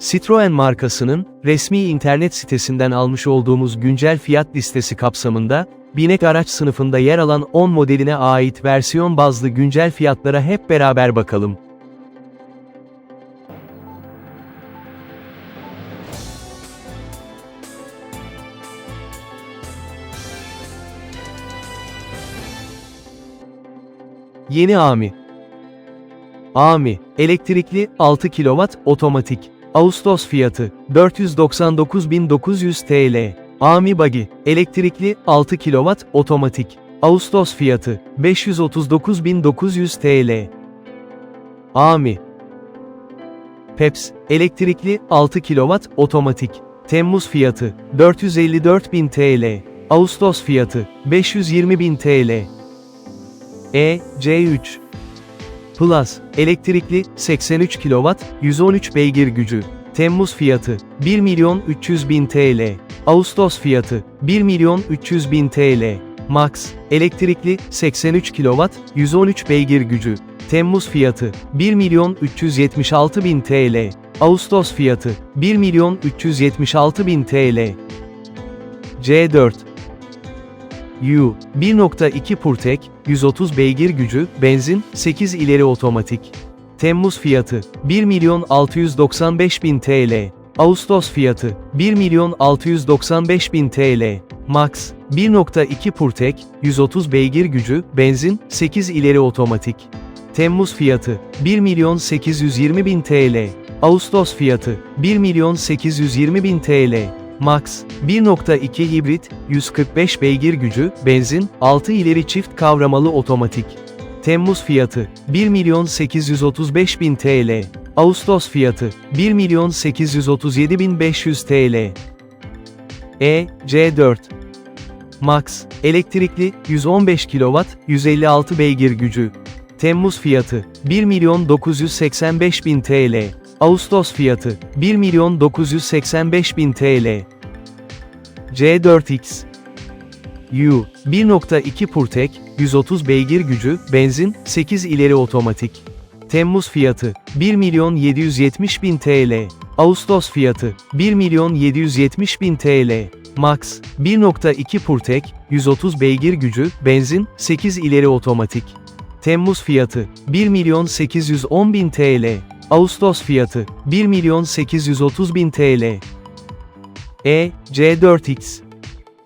Citroen markasının, resmi internet sitesinden almış olduğumuz güncel fiyat listesi kapsamında, binek araç sınıfında yer alan 10 modeline ait versiyon bazlı güncel fiyatlara hep beraber bakalım. Yeni Ami Ami, elektrikli, 6 kW, otomatik. Ağustos fiyatı, 499.900 TL. Ami Buggy, elektrikli, 6 kW, otomatik. Ağustos fiyatı, 539.900 TL. Ami Peps, elektrikli, 6 kW, otomatik. Temmuz fiyatı, 454.000 TL. Ağustos fiyatı, 520.000 TL. E, C3 Plus, elektrikli, 83 kW, 113 beygir gücü. Temmuz fiyatı, 1 milyon 300 bin TL. Ağustos fiyatı, 1 milyon 300 bin TL. Max, elektrikli, 83 kW, 113 beygir gücü. Temmuz fiyatı, 1 milyon 376 bin TL. Ağustos fiyatı, 1 milyon 376 bin TL. C4 U, 1.2 Purtek, 130 beygir gücü, benzin, 8 ileri otomatik. Temmuz fiyatı, 1 milyon 695 bin TL. Ağustos fiyatı, 1 milyon 695 bin TL. Max, 1.2 Purtek, 130 beygir gücü, benzin, 8 ileri otomatik. Temmuz fiyatı, 1 milyon 820 bin TL. Ağustos fiyatı, 1 milyon 820 bin TL. Max, 1.2 hibrit, 145 beygir gücü, benzin, 6 ileri çift kavramalı otomatik. Temmuz fiyatı, 1 milyon 835 bin TL. Ağustos fiyatı, 1 milyon 837 bin 500 TL. E, C4 Max, elektrikli, 115 kW, 156 beygir gücü. Temmuz fiyatı, 1 milyon 985 bin TL. Ağustos fiyatı, 1 milyon 985 bin TL. C4X U, 1.2 Purtek, 130 beygir gücü, benzin, 8 ileri otomatik. Temmuz fiyatı, 1 milyon 770 bin TL. Ağustos fiyatı, 1 milyon 770 bin TL. Max, 1.2 Purtek, 130 beygir gücü, benzin, 8 ileri otomatik. Temmuz fiyatı, 1 milyon 810 bin TL. Ağustos fiyatı, 1 milyon 830 bin TL. E, C4X.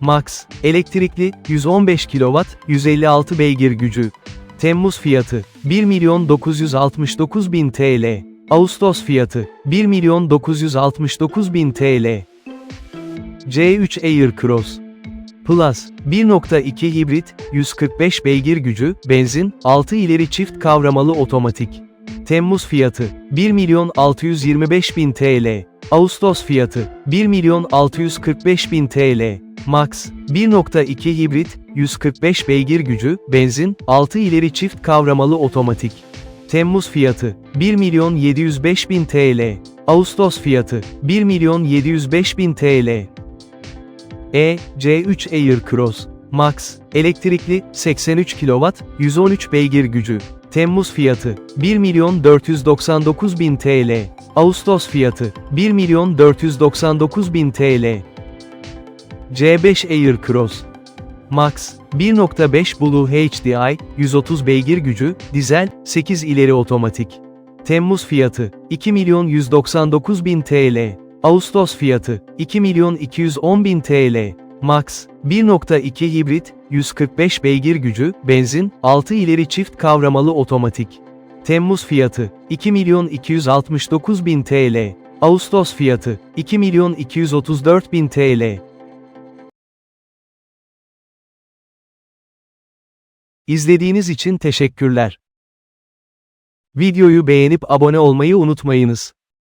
Max, elektrikli, 115 kW, 156 beygir gücü. Temmuz fiyatı, 1 milyon 969 bin TL. Ağustos fiyatı, 1 milyon 969 bin TL. C3 Air Cross. Plus, 1.2 hibrit, 145 beygir gücü, benzin, 6 ileri çift kavramalı otomatik. Temmuz fiyatı, 1 milyon 625 bin TL. Ağustos fiyatı, 1 milyon 645 bin TL. Max, 1.2 hibrit, 145 beygir gücü, benzin, 6 ileri çift kavramalı otomatik. Temmuz fiyatı, 1 milyon 705 bin TL. Ağustos fiyatı, 1 milyon 705 bin TL. E, C3 Air Cross. Max, elektrikli, 83 kW, 113 beygir gücü. Temmuz fiyatı, 1 milyon 499 bin TL. Ağustos fiyatı, 1 milyon 499 bin TL. C5 Air Cross. Max, 1.5 Blue HDI, 130 beygir gücü, dizel, 8 ileri otomatik. Temmuz fiyatı, 2 milyon 199 bin TL. Ağustos fiyatı, 2 milyon 210 bin TL. Max, 1.2 hibrit, 145 beygir gücü, benzin, 6 ileri çift kavramalı otomatik. Temmuz fiyatı, 2 milyon 269 bin TL. Ağustos fiyatı, 2 milyon 234 bin TL. İzlediğiniz için teşekkürler. Videoyu beğenip abone olmayı unutmayınız.